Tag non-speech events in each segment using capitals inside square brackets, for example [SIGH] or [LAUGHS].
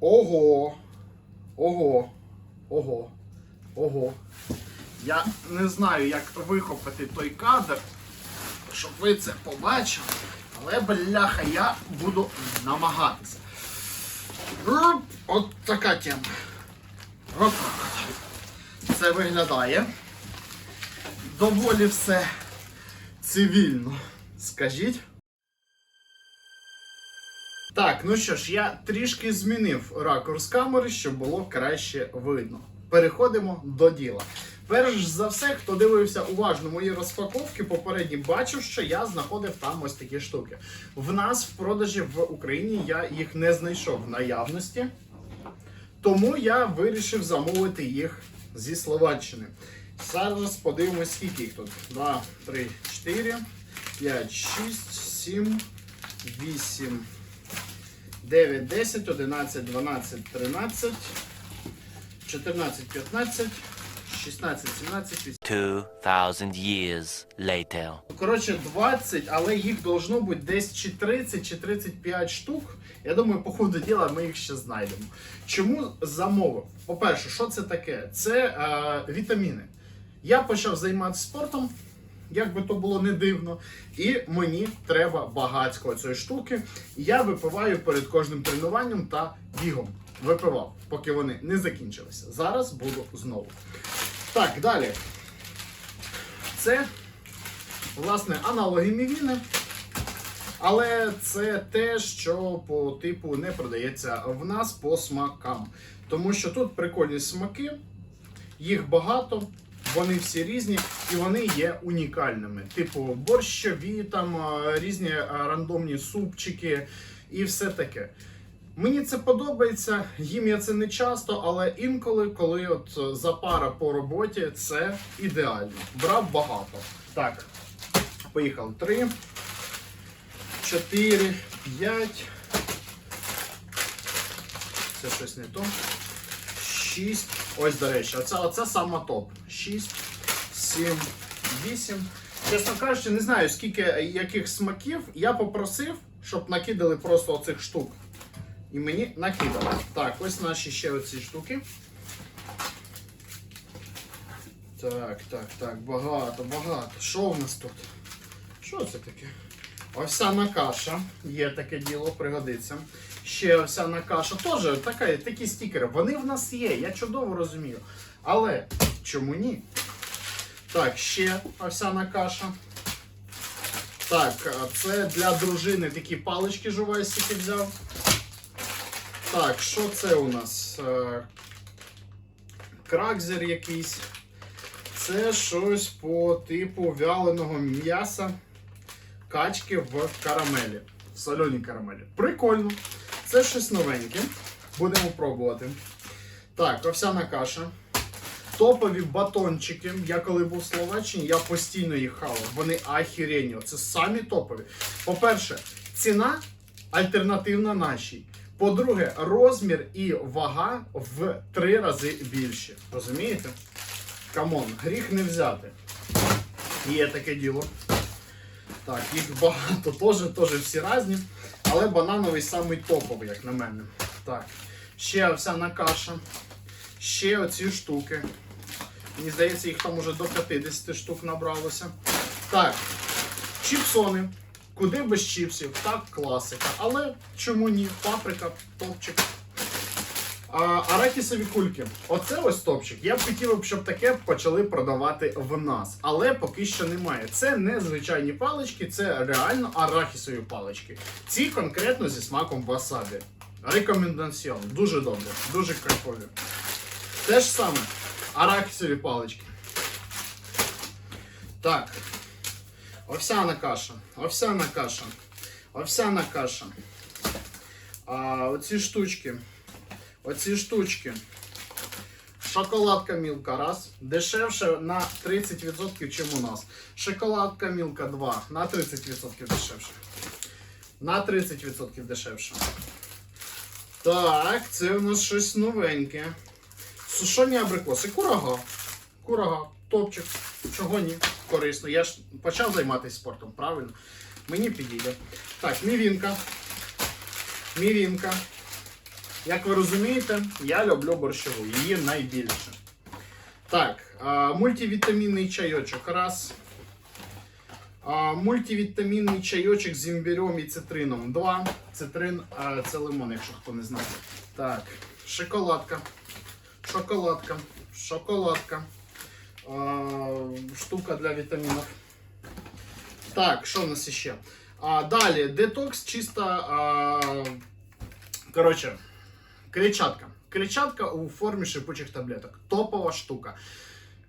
Ого. Ого. Ого. Ого. Я не знаю, як вихопити той кадр, щоб ви це побачили. Але, бляха, я буду намагатися. От така тема. От так. Це виглядає. Доволі все цивільно. Скажіть. Так, ну що ж, я трішки змінив ракурс камери, щоб було краще видно. Переходимо до діла. Перш за все, хто дивився уважно мої розпаковки, попередні бачив, що я знаходив там ось такі штуки. В нас в продажі в Україні я їх не знайшов в наявності, тому я вирішив замовити їх зі Словаччини. Зараз подивимось, скільки їх тут. 2, 3, 4, 5, 6, 7, 8, 9, 10, 11, 12, 13, 14, 15, 16, 17, 18. 2,000 years later. Коротше, 20, але їх должно бути десь чи 30, чи 35 штук. Я думаю, по ходу діла ми їх ще знайдемо. Чому замовив? По-перше, що це таке? Це е, вітаміни. Я почав займатися спортом, як би то було не дивно, і мені треба багатько цієї штуки. Я випиваю перед кожним тренуванням та бігом. Випивав, поки вони не закінчилися. Зараз буду знову. Так, далі. Це власне, аналоги мівіни. Але це те, що по типу не продається в нас по смакам. Тому що тут прикольні смаки, їх багато, вони всі різні і вони є унікальними. Типу борщові, там різні рандомні супчики і все таке. Мені це подобається, їм я це не часто, але інколи, коли от е, запара по роботі, це ідеально. Брав багато. Так, поїхали. Три, чотири, п'ять. Це щось не то. Шість. Ось, до речі, оце, оце сама топ. Шість, сім, вісім. Чесно кажучи, не знаю, скільки яких смаків. Я попросив, щоб накидали просто оцих штук. І мені накидали. Так, ось наші ще оці штуки. Так, так, так, багато, багато. Що в нас тут? Що це таке? Овсяна каша. Є таке діло, пригодиться. Ще овсяна каша. Теж така, такі стікери. Вони в нас є, я чудово розумію. Але чому ні? Так, ще овсяна каша. Так, це для дружини такі палички жувайсики взяв. Так, що це у нас? Е, Кракзер якийсь. Це щось по типу вяленого м'яса качки в карамелі. В соленій карамелі. Прикольно. Це щось новеньке. Будемо пробувати. Так, овсяна каша. Топові батончики. Я коли був в Словаччині, я постійно їх хавав. Вони ахірені. Це самі топові. По-перше, ціна альтернативна нашій. По-друге, розмір і вага в три рази більші. Розумієте? Камон, гріх не взяти. Є таке діло. Так, їх багато, теж, теж всі різні. Але банановий самий топовий, як на мене. Так. Ще овсяна каша. Ще оці штуки. Мені здається, їх там уже до 50 штук набралося. Так, чіпсони. Куди без чіпсів? Так, класика. Але чому ні? Паприка, топчик. А, арахісові кульки. Оце ось топчик. Я б хотів, щоб таке почали продавати в нас. Але поки що немає. Це не звичайні палички, це реально арахісові палички. Ці конкретно зі смаком васабі. Рекомендаціон. Дуже добре, дуже кайфові. Те ж саме. Арахісові палички. Так. Овсяна каша. Овсяна каша. Овсяна каша. А, оці штучки. Оці штучки. Шоколадка Мілка раз. Дешевше на 30%, чим у нас. Шоколадка Мілка 2 на 30% дешевше. На 30% дешевше. Так, це у нас щось новеньке. Сушені абрикоси. Курага. Курага. Топчик. Чого ні? Корисно. Я ж почав займатися спортом, правильно? Мені підійде. Так, мівінка. Мівінка. Як ви розумієте, я люблю борщову, її найбільше. Так, мультивітамінний чайочок. Раз. Мультивітамінний чайочок з імбирем і цитрином. Два. Цитрин, це лимон, якщо хто не знає. Так, шоколадка. Шоколадка. Шоколадка. Штука для вітамінів. Так, що в нас ще? Далі, детокс чисто. Коротше, клітчатка. Клітчатка у формі шипучих таблеток. Топова штука.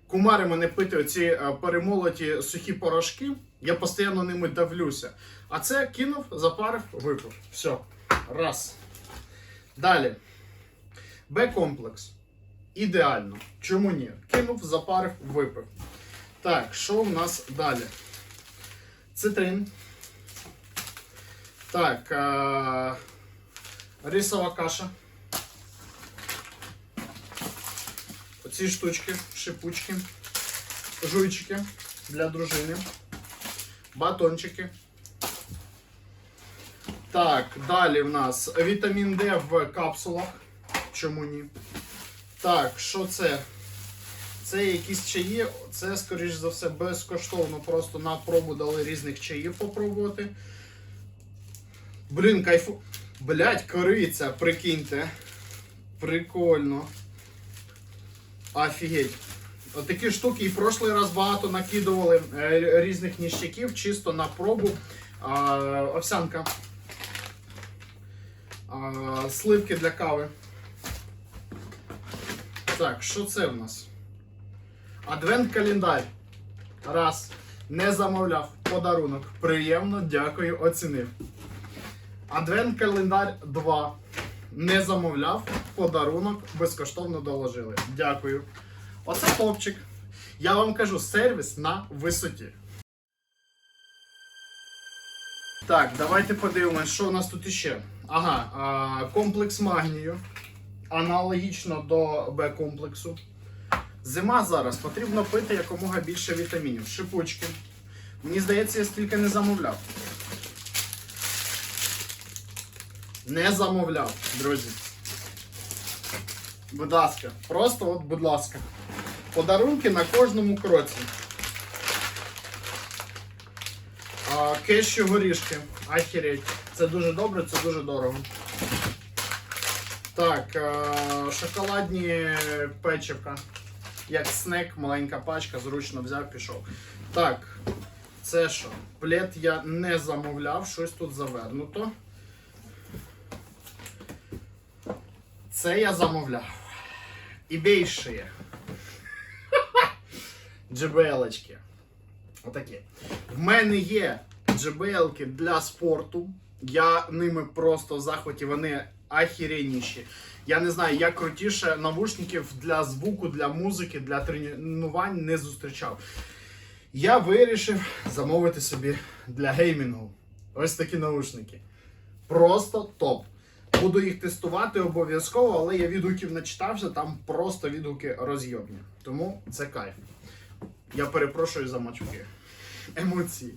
Кумари мене пити оці е, перемолоті сухі порошки. Я постійно ними давлюся. А це кинув, запарив, випив. Все. Раз. Далі. Б-комплекс. Ідеально. Чому ні? Кинув, запарив, випив. Так, що в нас далі? Цитрин. Так. А... Рисова каша. Оці штучки, шипучки, жуйчики для дружини, батончики. Так, далі в нас вітамін Д в капсулах. Чому ні? Так, що це? Це якісь чаї, це, скоріш за все, безкоштовно. Просто на пробу дали різних чаїв попробувати. Блін, кайфу. Блять, кориця, прикиньте. Прикольно. Офігеть. Отакі штуки і в прошлий раз багато накидували е, різних ніщаків чисто на пробу. Овсянка. Сливки для кави. Так, що це в нас? Адвент календар. Раз. Не замовляв. Подарунок. Приємно, дякую, оцінив. Адвент календар 2. Не замовляв. Подарунок безкоштовно доложили. Дякую. Оце хлопчик. Я вам кажу, сервіс на висоті. Так, давайте подивимось, що у нас тут іще. Ага, а, комплекс магнію. Аналогічно до Б-комплексу. Зима зараз потрібно пити якомога більше вітамінів. Шипучки. Мені здається, я стільки не замовляв. Не замовляв, друзі. Будь ласка, просто от, будь ласка. Подарунки на кожному кроці. А, кеші горішки. Ахереть. Це дуже добре, це дуже дорого. Так, шоколадні печивка. Як снек, маленька пачка, зручно взяв, пішов. Так, це що? Плед я не замовляв, щось тут завернуто. Це я замовляв. І більше. JBL-очки. [LAUGHS] Отакі. В мене є JBL-ки для спорту. Я ними просто в захваті, вони ахіреніші. Я не знаю, я крутіше навушників для звуку, для музики, для тренувань не зустрічав. Я вирішив замовити собі для геймінгу. Ось такі наушники. Просто топ. Буду їх тестувати обов'язково, але я відгуків не читався, там просто відгуки розйобні. Тому це кайф. Я перепрошую за матюки. Емоції.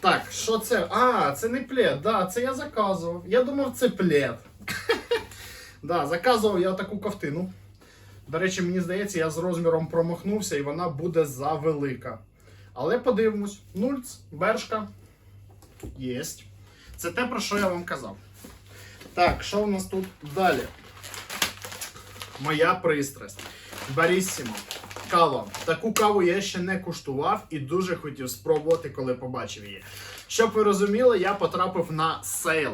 Так, що це? А, це не плед, да, це я заказував. Я думав, це плед. [LAUGHS] да, заказував я таку ковтину. До речі, мені здається, я з розміром промахнувся і вона буде завелика. Але подивимось. Нульц, бершка. Єсть. Це те, про що я вам казав. Так, що у нас тут далі? Моя пристрасть. Баріссімо. Кава. Таку каву я ще не куштував і дуже хотів спробувати, коли побачив її. Щоб ви розуміли, я потрапив на сейл.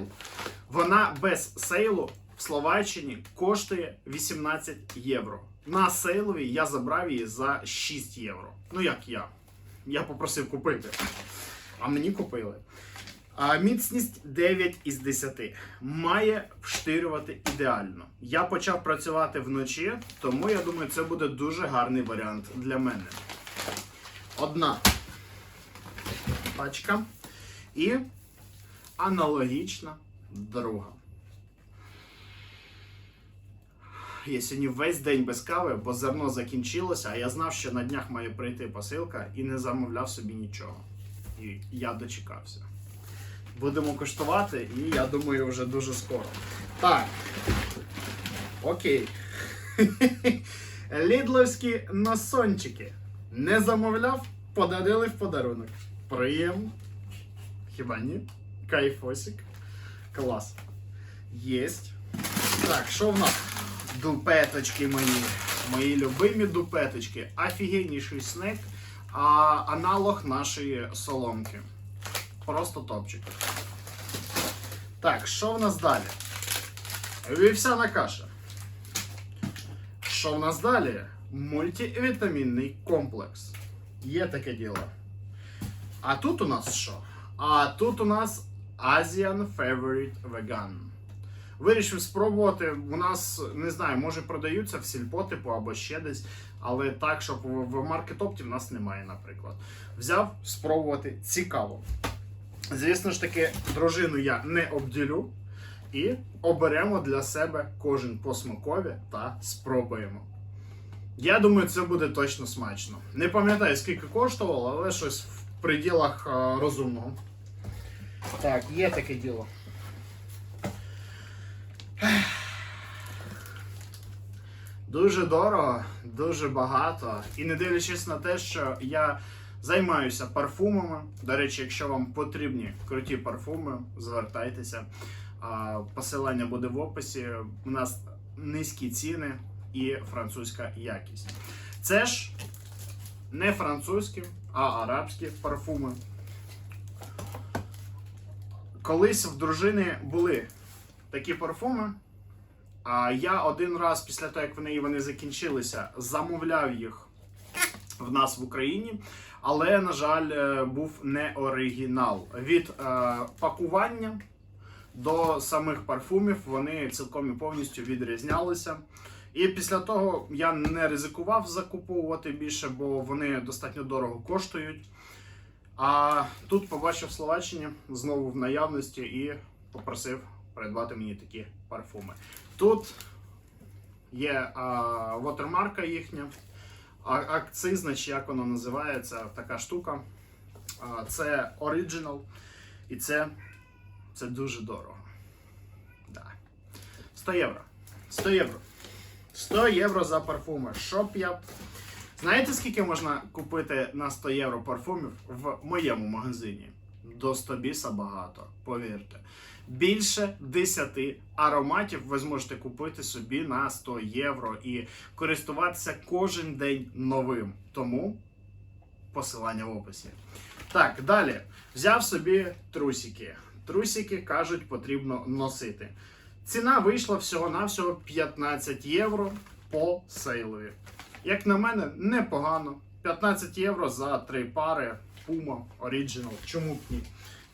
Вона без сейлу в Словаччині коштує 18 євро. На сейлові я забрав її за 6 євро. Ну як я? Я попросив купити. А мені купили. А, міцність 9 із 10. Має вштирювати ідеально. Я почав працювати вночі, тому я думаю, це буде дуже гарний варіант для мене. Одна пачка. І аналогічна друга. Я сьогодні весь день без кави, бо зерно закінчилося, а я знав, що на днях має прийти посилка і не замовляв собі нічого. І я дочекався. Будемо коштувати, і я думаю, вже дуже скоро. Так. Окей. [LAUGHS] Лідловські носончики. Не замовляв, подарили в подарунок. Приємно. Хіба ні? Кайфосик. Клас. Єсть. Так, що в нас? Дупеточки мої. Мої любимі дупеточки. Офігенніший снек, а аналог нашої соломки. Просто топчик. Так, що в нас далі? Вівсяна каша. Що в нас далі? Мультивітамінний комплекс. Є таке діло. А тут у нас що? А тут у нас Asian Favorite Vegan. Вирішив спробувати. У нас не знаю, може продаються в сільпо, типу, або ще десь, але так, щоб в маркетопті в нас немає, наприклад. Взяв спробувати цікаво. Звісно ж таки, дружину я не обділю. І оберемо для себе кожен по смакові та спробуємо. Я думаю, це буде точно смачно. Не пам'ятаю, скільки коштувало, але щось в пределах е, розумного. Так, є таке діло. Дуже дорого, дуже багато. І не дивлячись на те, що я займаюся парфумами. До речі, якщо вам потрібні круті парфуми, звертайтеся. Посилання буде в описі. У нас низькі ціни і французька якість. Це ж не французькі, а арабські парфуми. Колись в дружини були такі парфуми. А я один раз після того, як в неї вони закінчилися, замовляв їх в нас в Україні. Але, на жаль, е, був не оригінал. Від е, пакування до самих парфумів вони цілком і повністю відрізнялися. І після того я не ризикував закуповувати більше, бо вони достатньо дорого коштують. А тут побачив Словаччині знову в наявності і попросив придбати мені такі парфуми. Тут є а, вотермарка їхня, акцизна, чи як воно називається, така штука. Це оригінал І це, це дуже дорого. Да. 100 євро. 100 євро. 100 євро за парфуми. Щоб я. Знаєте, скільки можна купити на 100 євро парфумів в моєму магазині? До 100 біса багато, повірте. Більше 10 ароматів ви зможете купити собі на 100 євро і користуватися кожен день новим. Тому посилання в описі. Так, далі. Взяв собі трусики. Трусики кажуть, потрібно носити. Ціна вийшла всього-навсього 15 євро по сейлові. Як на мене, непогано. 15 євро за три пари Puma Original. Чому б ні?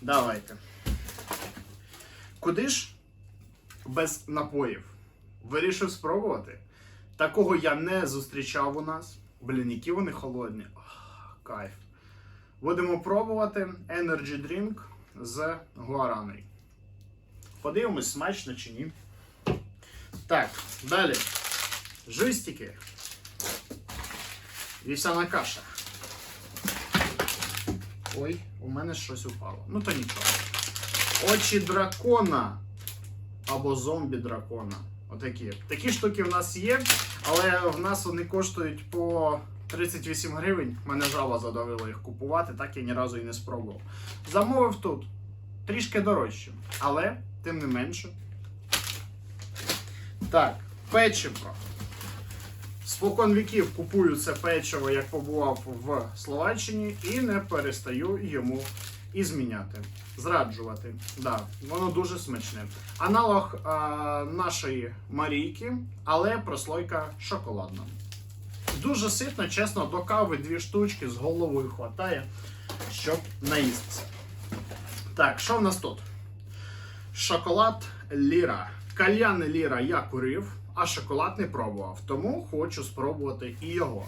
Давайте. Куди ж без напоїв? Вирішив спробувати. Такого я не зустрічав у нас. Блін, які вони холодні. Ах, кайф. Будемо пробувати Energy Drink з гуараною. Подивимось, смачно чи ні. Так, далі. Жистики. Вівсяна каша. Ой, у мене щось упало. Ну то нічого. Очі дракона. Або зомбі дракона. Отакі. Такі штуки в нас є, але в нас вони коштують по 38 гривень. Мене жава задавила їх купувати, так я ні разу і не спробував. Замовив тут. Трішки дорожче. Але, тим не менше. Так, печиво. Спокон віків купую це печиво, як побував в Словаччині, і не перестаю йому і зміняти. Зраджувати. Да, воно дуже смачне. Аналог а, нашої Марійки, але прослойка шоколадна. Дуже ситно, чесно, до кави дві штучки з головою хватає, щоб наїстися. Так, що в нас тут? Шоколад Ліра. Кальян Ліра я курив, а шоколад не пробував. Тому хочу спробувати і його.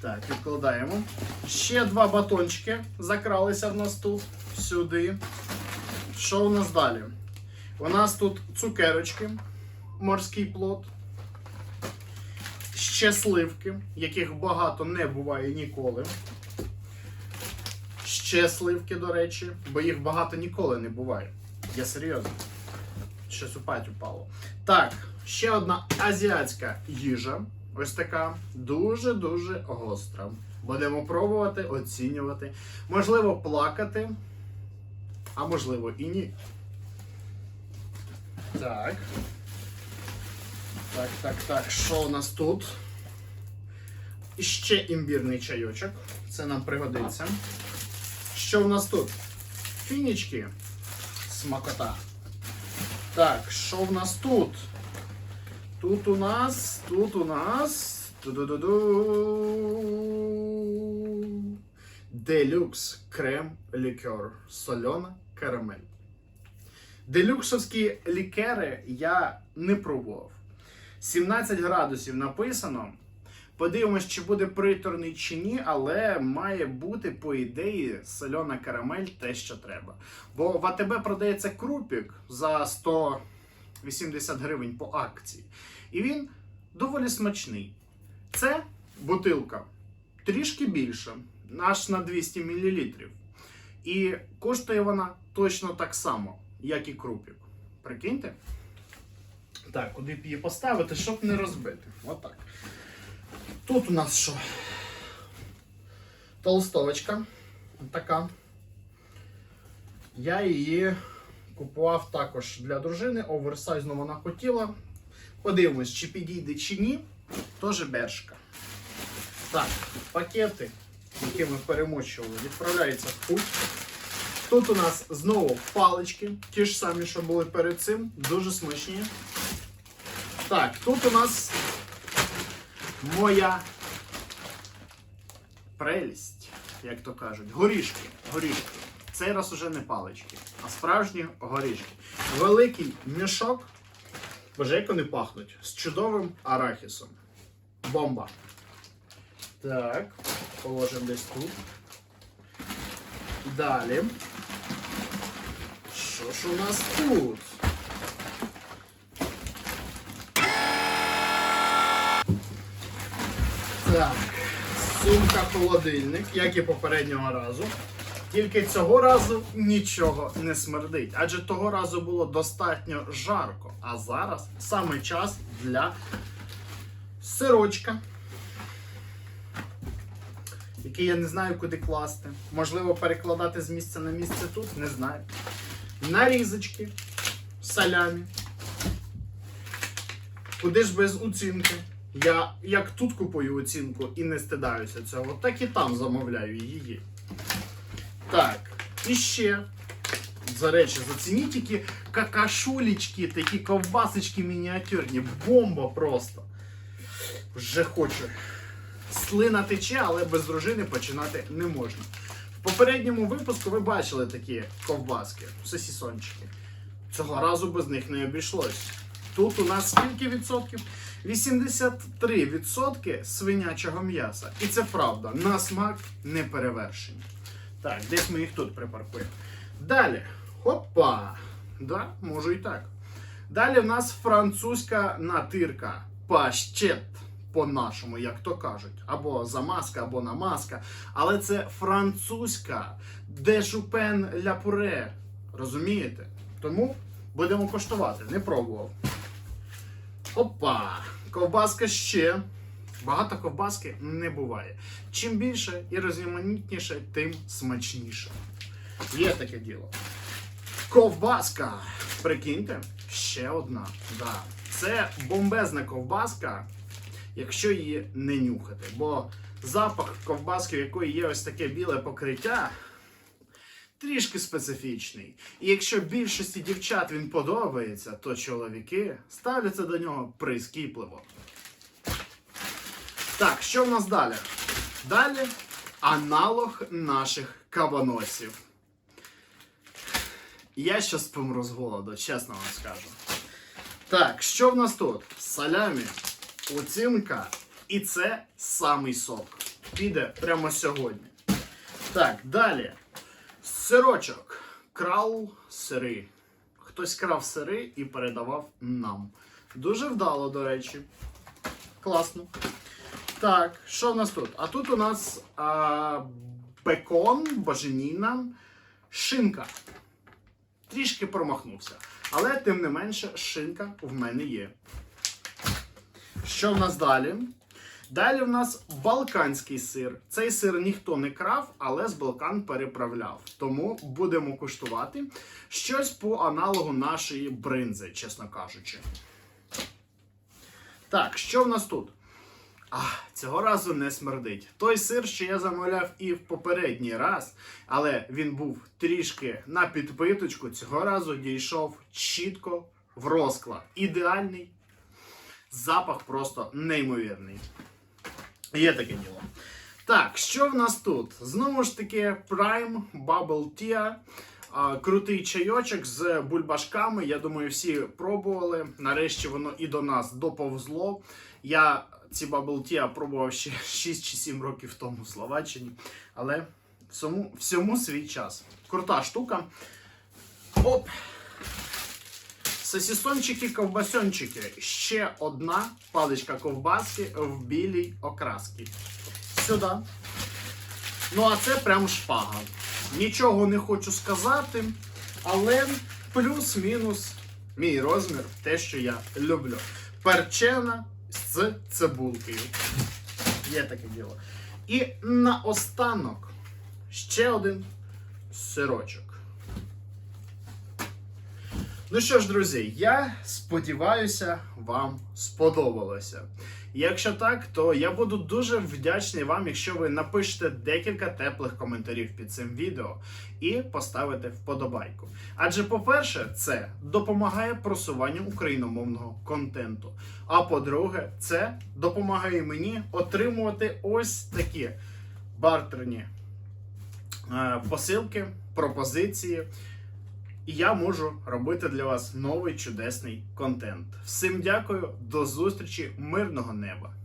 Так, відкладаємо. Ще два батончики закралися в нас тут, сюди. Що у нас далі? У нас тут цукерочки, морський плод. Ще сливки, яких багато не буває ніколи. Ще сливки, до речі, бо їх багато ніколи не буває. Я серйозно. Щось упать упало. Так, Ще одна азіатська їжа. Ось така дуже-дуже гостра. Будемо пробувати, оцінювати. Можливо, плакати, а можливо і ні. Так. Так, так, так. Що у нас тут? І ще імбірний чайочок. Це нам пригодиться. Що в нас тут? Фінічки. Смакота. Так, що в нас тут? Тут у нас, тут у нас. Ту-ду-ду-ду. Делюкс крем лікер. Сольона карамель. Делюксовські лікери я не пробував. 17 градусів написано. Подивимось, чи буде приторний чи ні, але має бути, по ідеї, сольона карамель те, що треба. Бо в АТБ продається крупік за 180 гривень по акції. І він доволі смачний. Це бутилка трішки більша, аж на 200 мл. І коштує вона точно так само, як і крупік. Прикиньте? Так, куди б її поставити, щоб не розбити. Отак. Тут у нас що? Толстовочка. Така. Я її купував також для дружини. Оверсайзну вона хотіла. Подивимось, чи підійде, чи ні. Тоже бершка. Так, пакети, які ми перемочували, відправляються в путь. Тут у нас знову палички, ті ж самі, що були перед цим, дуже смачні. Так, тут у нас моя прелість, як то кажуть, горішки. горішки. Цей раз уже не палички, а справжні горішки. Великий мішок, боже, як вони пахнуть, з чудовим арахісом. Бомба. Так, положимо десь тут. Далі. Що ж у нас тут? Так, сумка холодильник, як і попереднього разу. Тільки цього разу нічого не смердить, адже того разу було достатньо жарко. А зараз саме час для сирочка, який я не знаю, куди класти. Можливо, перекладати з місця на місце тут, не знаю. Нарізочки, салямі. Куди ж без оцінки? Я як тут купую оцінку і не стидаюся цього, так і там замовляю її. Так, і ще. За речі, зацініть які какашулечки, такі ковбасочки мініатюрні. Бомба просто. Вже хочу. Слина тече, але без дружини починати не можна. В попередньому випуску ви бачили такі ковбаски, сосісончики. Цього разу без них не обійшлось. Тут у нас скільки відсотків? 83 відсотки свинячого м'яса. І це правда, на смак не перевершені. Так, десь ми їх тут припаркуємо. Далі. Хопа! Да, можу і так. Далі в нас французька натирка. Пащет. По-нашому, як то кажуть. Або замазка, або намазка. Але це французька де жупен ля пуре. Розумієте? Тому будемо коштувати. Не пробував. Опа! Ковбаска ще. Багато ковбаски не буває. Чим більше і різноманітніше, тим смачніше. Є таке діло. Ковбаска. Прикиньте, ще одна. Да. Це бомбезна ковбаска, якщо її не нюхати. Бо запах ковбаски, в якої є ось таке біле покриття, трішки специфічний. І якщо більшості дівчат він подобається, то чоловіки ставляться до нього прискіпливо. Так, що в нас далі? Далі аналог наших кабаносів. Я щас помру з голоду, чесно вам скажу. Так, що в нас тут? Салямі, оцінка, і це самий сок. Піде прямо сьогодні. Так, далі. Сирочок. Крал сири. Хтось крав сири і передавав нам. Дуже вдало, до речі. Класно. Так, що в нас тут? А тут у нас а, бекон, боженіна, шинка. Трішки промахнувся. Але тим не менше, шинка в мене є. що в нас далі? Далі в нас балканський сир. Цей сир ніхто не крав, але з Балкан переправляв. Тому будемо куштувати щось по аналогу нашої бринзи, чесно кажучи. Так, що в нас тут? А, цього разу не смердить. Той сир, що я замовляв і в попередній раз, але він був трішки на підпиточку, цього разу дійшов чітко в розклад. Ідеальний. Запах просто неймовірний. Є таке діло. Так, що в нас тут? Знову ж таки, Prime Bubble Tea. Крутий чайочок з бульбашками. Я думаю, всі пробували. Нарешті воно і до нас доповзло. Я ці Bubble Tea пробував ще [LAUGHS] 6 чи 7 років тому в Словаччині. Але всьому, всьому свій час. Крута штука. Оп! Сосісончики, ковбасончики. Ще одна паличка ковбаски в білій окрасці. Сюди. Ну, а це прям шпага. Нічого не хочу сказати, але плюс-мінус мій розмір те, що я люблю. Перчена з цибулкою. Є таке діло. І наостанок ще один сирочок. Ну що ж, друзі, я сподіваюся, вам сподобалося. Якщо так, то я буду дуже вдячний вам, якщо ви напишете декілька теплих коментарів під цим відео і поставите вподобайку. Адже, по-перше, це допомагає просуванню україномовного контенту. А по-друге, це допомагає мені отримувати ось такі бартерні е, посилки, пропозиції. І я можу робити для вас новий чудесний контент. Всім дякую, до зустрічі, мирного неба!